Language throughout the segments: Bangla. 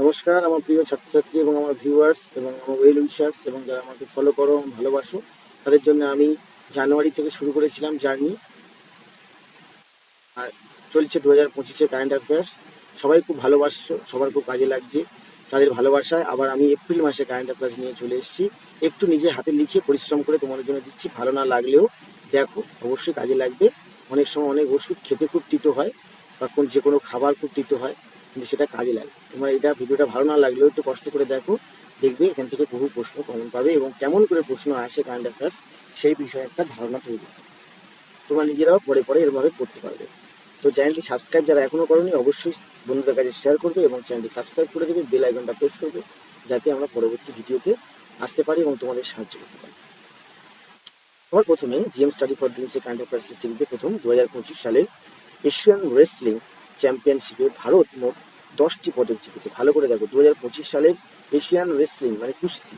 নমস্কার, আমার প্রিয় ছাত্রছাত্রী এবং আমার ভিউয়ার্স এবং আমার ওয়েল উইশার্স এবং যারা আমাকে ফলো করো ভালোবাসো, তাদের জন্য আমি জানুয়ারি থেকে শুরু করেছিলাম জার্নি আর চলছে দু হাজার পঁচিশে কারেন্ট অ্যাফেয়ার্স সবাই খুব ভালোবাসছো, সবার খুব কাজে লাগছে। তাদের ভালোবাসায় আবার আমি এপ্রিল মাসে কারেন্ট অ্যাফেয়ার্স নিয়ে চলে এসেছি। একটু নিজে হাতে লিখে পরিশ্রম করে তোমাদের জন্য দিচ্ছি, ভালো না লাগলেও দেখো, অবশ্যই কাজে লাগবে। অনেক সময় অনেক ওষুধ খেতে খুব তিতো হয় বা কোন যে কোনো খাবার খুব তিতো হয়। কিন্তু সেটা কাজে লাগে। তোমার এটা ভিডিওটা ভালো না লাগলেও একটু কষ্ট করে দেখো, দেখবে, এখান থেকে বহু প্রশ্ন কমন পাবে এবং কেমন করে প্রশ্ন আসে কারেন্ট অ্যাফেয়ার্স সেই বিষয়ে একটা ধারণা তৈরি তোমরা নিজেরাও পরে পরে এরভাবে পড়তে পারবে। তো চ্যানেলটি সাবস্ক্রাইব যারা এখনও করোনি, অবশ্যই বন্ধুদের কাছে শেয়ার করবে এবং চ্যানেলটি সাবস্ক্রাইব করে দেবে বেল আইকনটা প্রেস করবে, যাতে আমরা পরবর্তী ভিডিওতে আসতে পারি এবং তোমাদের সাহায্য করতে পারি। তোমার প্রথমে GM study for dreams current affairs সিরিজে প্রথম দু হাজার পঁচিশ সালের এশিয়ান রেসলিং চ্যাম্পিয়নশিপে ভারত মোট দশটি পদক জিতেছে। ভালো করে দেখো দু হাজার পঁচিশ সালের এশিয়ান রেসলিং মানে কুস্তি,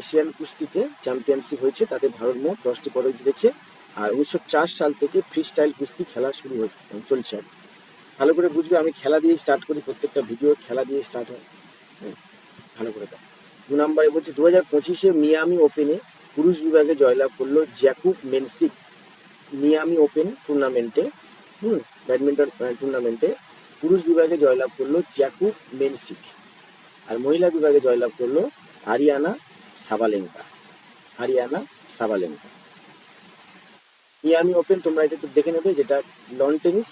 এশিয়ান কুস্তিতে চ্যাম্পিয়নশিপ হয়েছে, তাতে ভারত মোট দশটি পদক জিতেছে। আর উনিশশো চার সাল থেকে ফ্রি স্টাইল কুস্তি খেলা শুরু হয়ে চলছে ভালো করে বুঝবে, আমি খেলা দিয়ে স্টার্ট করি, প্রত্যেকটা ভিডিও খেলা দিয়ে স্টার্ট হয়। ভালো করে দেখো। দু নম্বরে বলছে দু হাজার পঁচিশে মিয়ামি ওপেনে পুরুষ বিভাগে জয়লাভ করল জ্যাকুব মেনসিক। মিয়ামি ওপেন টুর্নামেন্টে হুম ব্যাডমিন্টন টুর্নামেন্টে পুরুষ বিভাগে জয়লাভ করল জ্যাকুব মেনসিক আর মহিলা বিভাগে জয়লাভ করল Aryna Sabalenka. Aryna Sabalenka. Miami Open, তোমরা এটা একটু দেখে নেবে যেটা লন টেনিস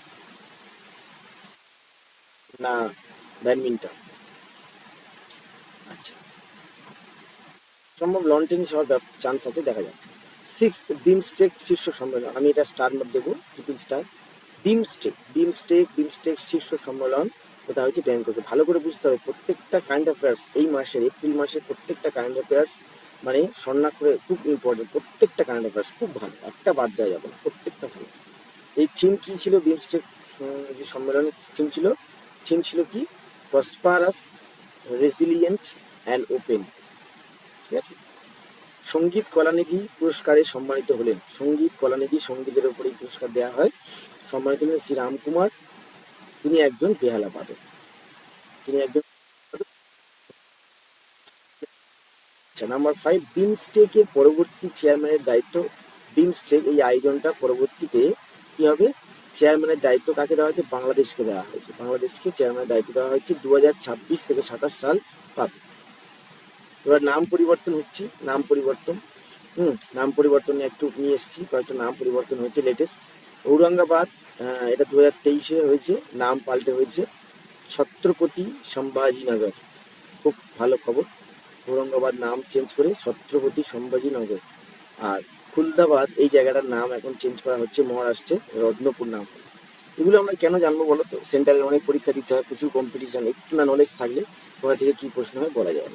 না ব্যাডমিন্টন। আচ্ছা। সম্ভব লন টেনিস হওয়ার চান্স আছে, দেখা যাক। সিক্স বিমস্টেক শীর্ষ সম্মেলন, আমি এটা স্টার নোট দেবো triple star BIMSTEC BIMSTEC BIMSTEC শীর্ষ সম্মেলন। ওটা হচ্ছে ব্যাংককে। ভালো করে বুঝতে হবে, প্রত্যেকটা কাইন্ড অ্যাফেয়ার্স এই মাসের, এপ্রিল মাসের প্রত্যেকটা কাইন্ড অ্যাফেয়ার্স মানে স্বর্ণাক্ষরে খুব ইম্পর্টেন্ট প্রত্যেকটা কারেন্ট অ্যাফেয়ার্স খুব ভালো। একটা বাদ দেওয়া যাবে না, প্রত্যেকটা ভালো। এই থিম কী ছিল বিমস্টেক যে সম্মেলনের থিম ছিল? থিম ছিল কি? প্রসপারাস রেজিলিয়েন্ট অ্যান্ড ওপেন ঠিক আছে? সংগীত কলানিধি পুরস্কারে সম্মানিত হলেন। সংগীত কলানিধি সঙ্গীতের উপরে পুরস্কার দেওয়া হয়। সম্মানিত শ্রী রামকুমার তিনি একজন বেহালা বাদক তিনি একজন নাম্বার ফাইভ বিমস্টেকের পরবর্তী চেয়ারম্যানের দায়িত্ব। বিমস্টেক এই আয়োজনটা পরবর্তীতে কি হবে? চেয়ারম্যানের দায়িত্ব কাকে দেওয়া হয়েছে? বাংলাদেশকে দেওয়া হয়েছে। বাংলাদেশকে চেয়ারম্যানের দায়িত্ব দেওয়া হয়েছে দু হাজার ছাব্বিশ থেকে সাতাশ সাল পাবে এবার নাম পরিবর্তন হচ্ছে, নাম পরিবর্তন। হুম, নাম পরিবর্তন একটু নিয়ে এসেছি, কয়েকটা নাম পরিবর্তন হয়েছে লেটেস্ট ঔরঙ্গাবাদ এটা দু হাজার তেইশে হয়েছে, নাম পাল্টে হয়েছে। ছত্রপতি সম্ভাজিনগর, খুব ভালো খবর। ঔরঙ্গাবাদ নাম চেঞ্জ করে ছত্রপতি সম্ভাজিনগর। আর খুলদাবাদ এই জায়গাটার নাম এখন চেঞ্জ করা হচ্ছে মহারাষ্ট্রে রত্নপুর নাম। এগুলো আমরা কেন জানব বলো তো? সেন্ট্রালে অনেক পরীক্ষা দিতে হয়, প্রচুর কম্পিটিশন একটু না নলেজ থাকলে কোথা থেকে কী প্রশ্ন হয় বলা যায়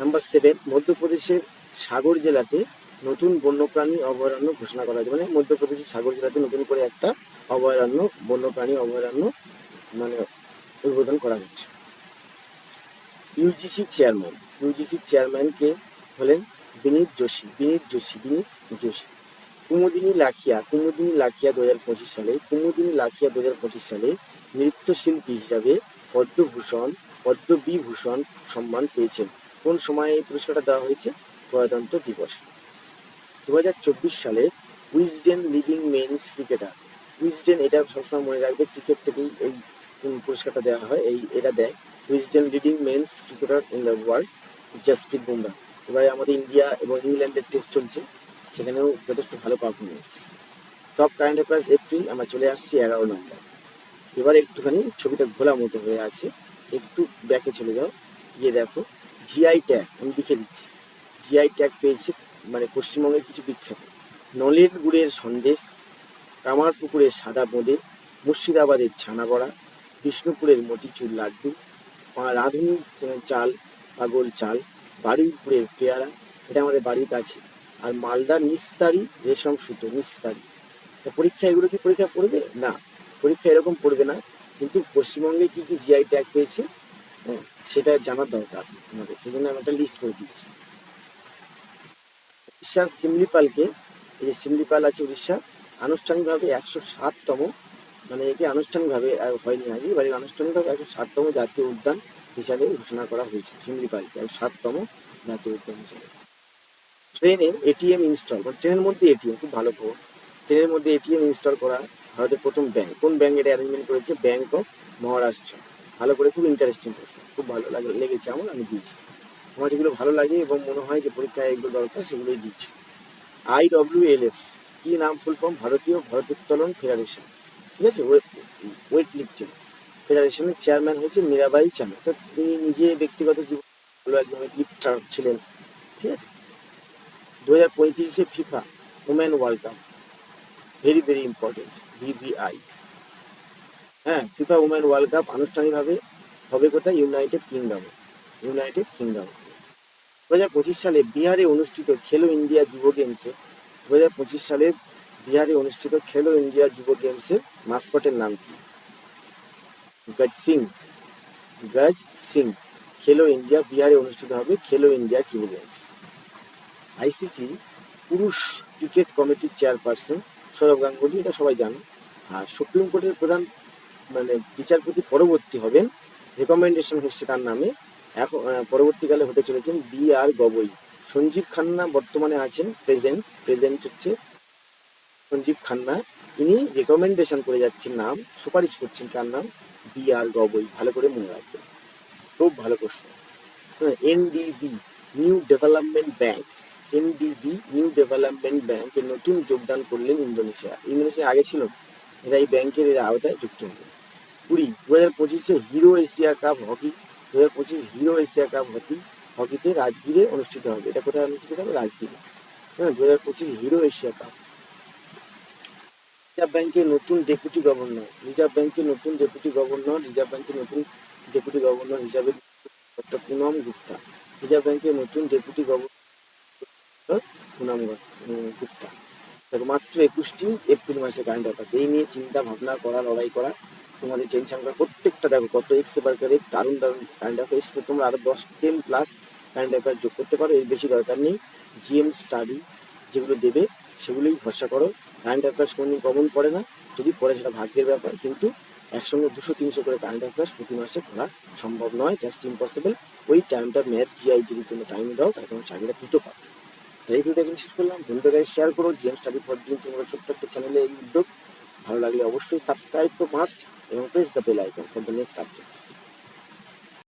নাম্বার সেভেন মধ্যপ্রদেশের সাগর জেলাতে নতুন বন্যপ্রাণী অভয়ারণ্য ঘোষণা করা হয়েছে। মানে মধ্যপ্রদেশের সাগর জেলাতে নতুন করে একটা অভয়ারণ্য, বন্যপ্রাণী অভয়ারণ্য মানে উদ্বোধন করা হচ্ছে। ইউজিসি চেয়ারম্যান ইউজিসি চেয়ারম্যানকে হলেন বিনীত যোশী বিনীত যোশী বিনীত যোশী। কুমুদিনী লাখিয়া কুমুদিনী লাখিয়া দু হাজার পঁচিশ সালে, কুমুদিনী লাখিয়া দু হাজার পঁচিশ সালে নৃত্যশিল্পী হিসাবে পদ্মভূষণ, পদ্মবিভূষণ সম্মান পেয়েছেন। কোন সময়ে এই পুরস্কারটা দেওয়া হয়েছে? প্রজাতন্ত্র দিবস। দু হাজার চব্বিশ সালে Wisden leading men's cricketer. Wisden এটা সবসময় মনে রাখবে ক্রিকেট থেকেই এই পুরস্কারটা দেওয়া হয়। এই, এটা দেয় Wisden leading men's cricketer in the world, Jasprit Bumrah. এবারে আমাদের ইন্ডিয়া এবং ইংল্যান্ডের টেস্ট চলছে, সেখানেও যথেষ্ট ভালো performance top current affairs April আমরা চলে আসছি এগারো নম্বর। এবার একটুখানি ছবিটা ঘোলা মতো হয়ে আছে, একটু ব্যাকে চলে যাও, গিয়ে দেখো। জিআই ট্যাগ আমি লিখে দিচ্ছি। জিআই ট্যাগ পেয়েছে মানে পশ্চিমবঙ্গের কিছু বিখ্যাত। নলের গুড়ের সন্দেশ কামারপুকুরের সাদা বোঁদে, মুর্শিদাবাদের ছানা বড়া বিষ্ণুপুরের মতিচুর লাড্ডু রাঁধুনি চাল, পাগল চাল, বারুইপুরের পেয়ারা, এটা আমাদের বাড়ির কাছে। আর মালদার নিস্তারি রেশম সুতো, নিস্তারি। তা পরীক্ষা, এগুলো কি পরীক্ষা পড়বে? না, পরীক্ষা এরকম পড়বে না। কিন্তু পশ্চিমবঙ্গে কি কি জিআই ট্যাগ পেয়েছে? হ্যাঁ সেটা জানার দরকার আমাদের সেজন্য আমি একটা লিস্ট করে দিয়েছি। উড়িষ্যার সিমলিপালকে এই যে সিমলিপাল আছে উড়িষ্যা, আনুষ্ঠানিকভাবে একশো সাততম মানে একে আনুষ্ঠানিকভাবে হয়নি আগে, এবারে আনুষ্ঠানিকভাবে একশো সাততম জাতীয় উদ্যান হিসাবে ঘোষণা করা হয়েছে সিমলিপালকে এবং সাততম জাতীয় উদ্যান হিসাবে। ট্রেনে এটিএম ইনস্টল মানে ট্রেনের মধ্যে এটিএম, খুব ভালো খবর। ট্রেনের মধ্যে এটিএম ইনস্টল করা ভারতের প্রথম ব্যাংক। কোন ব্যাংক এটা অ্যারেঞ্জমেন্ট করেছে? Bank of Maharashtra. ভালো করে খুব ইন্টারেস্টিং প্রশ্ন খুব ভালো লাগে, লেগেছে আমার, আমি দিয়েছি। আমার যেগুলো ভালো লাগে এবং মনে হয় যে পরীক্ষায় এগুলো দরকার, সেগুলোই দিচ্ছি। আই ডব্লিউ এল এফ কি নাম? ফুল ফর্ম ভারতীয় ভারোত্তোলন ফেডারেশন ঠিক আছে? ওয়েট লিফটিং ফেডারেশনের চেয়ারম্যান হচ্ছে মীরাবাই চানু। তো তিনি নিজে ব্যক্তিগত জীবন একজন লিফটার ছিলেন, ঠিক আছে? দু হাজার পঁয়ত্রিশে FIFA women world cup very very important VVI হ্যাঁ ফিফা ওমেন ওয়ার্ল্ড কাপ আনুষ্ঠানিকভাবে হবে কোথায়? ইউনাইটেড কিংডমে ইউনাইটেড কিংডম দু হাজার পঁচিশ সালে বিহারে অনুষ্ঠিত খেলো ইন্ডিয়া যুব গেমসে দু হাজার পঁচিশ সালে বিহারে অনুষ্ঠিত খেলো ইন্ডিয়া যুব গেমসের মাস্কটের নাম কি? গজ সিং। গজ সিং। খেলো ইন্ডিয়া বিহারে অনুষ্ঠিত হবে খেলো ইন্ডিয়া যুব গেমস আইসিসি পুরুষ ক্রিকেট কমিটির চেয়ারপারসন সৌরভ গাঙ্গুলি, এটা সবাই জানে। আর সুপ্রিম কোর্টের প্রধান মানে বিচারপতি পরবর্তী হবেন। রেকমেন্ডেশন হচ্ছে তার নামে এখন পরবর্তীকালে হতে চলেছেন বি আর গগৈ। সঞ্জীব খান্না বর্তমানে আছেন প্রেজেন্ট প্রেজেন্ট হচ্ছে। সঞ্জীব খান্না, ইনি রেকমেন্ডেশন করে যাচ্ছেন নাম, সুপারিশ করছেন কার নাম? B R Gavai. ভালো করে মনে রাখবেন। খুব ভালো প্রশ্ন। NDB New Development Bank NDB New Development ব্যাংকে নতুন যোগদান করলেন ইন্দোনেশিয়া। ইন্দোনেশিয়া আগে ছিল। এরা এই ব্যাংকের এর আওতায় যুক্ত হবে কুড়ি দু হাজার পঁচিশে হিরো এশিয়া কাপ হকি দু হাজার পঁচিশ হিরো এশিয়া কাপ হকি, হকিতে রাজগীরে অনুষ্ঠিত হবে। এটা কোথায় অনুষ্ঠিত হবে? রাজগীরে। হ্যাঁ দু হাজার পঁচিশ হিরো এশিয়া কাপ। রিজার্ভ ব্যাংকের নতুন ডেপুটি গভর্নর। রিজার্ভ ব্যাংকের নতুন ডেপুটি গভর্নর, রিজার্ভ ব্যাংকের নতুন ডেপুটি গভর্নর হিসাবে ডক্টর পুনম গুপ্তা। রিজার্ভ ব্যাংকের নতুন ডেপুটি গভর্নর পুনম গুপ্তা। মাত্র একুশটি এপ্রিল মাসে কারেন্ট অ্যাফেয়ার্স। এই নিয়ে চিন্তা ভাবনা করা, লড়াই করা তোমাদের টেনশন করা প্রত্যেকটা দেখো কত এক্স এবার করে দারুণ দারুণ কারেন্ট অ্যাফেয়ার্স তোমরা আরও দশ টেন প্লাস কারেন্ট অ্যাফেয়ার্স যোগ করতে পারো, এর বেশি দরকার নেই। জিএম স্টাডি যেগুলো দেবে, সেগুলোই ভরসা করো। কারেন্ট অ্যাফেয়ার্স কোনোদিন কমন পড়ে না। যদি পড়ে সেটা ভাগ্যের ব্যাপার, কিন্তু একসঙ্গে দুশো, তিনশো করে কারেন্ট অ্যাফেয়ার্স প্রতি মাসে করা সম্ভব নয় জাস্ট ইম্পসিবল ওই টাইমটা ম্যাথ জিআই যদি তুমি টাইম দাও, তাহলে তোমার চাকরিটা দ্রুত পাবে। তাই ভিডিওটা শেষ করলাম। বন্ধুদের শেয়ার করো। জিএম স্টাডি ফর ড্রিমস ছোট্ট একটা চ্যানেলে এই উদ্যোগ। ভালো লাগলে অবশ্যই সাবস্ক্রাইব তো মাস্ট এবং press the bell icon for the next update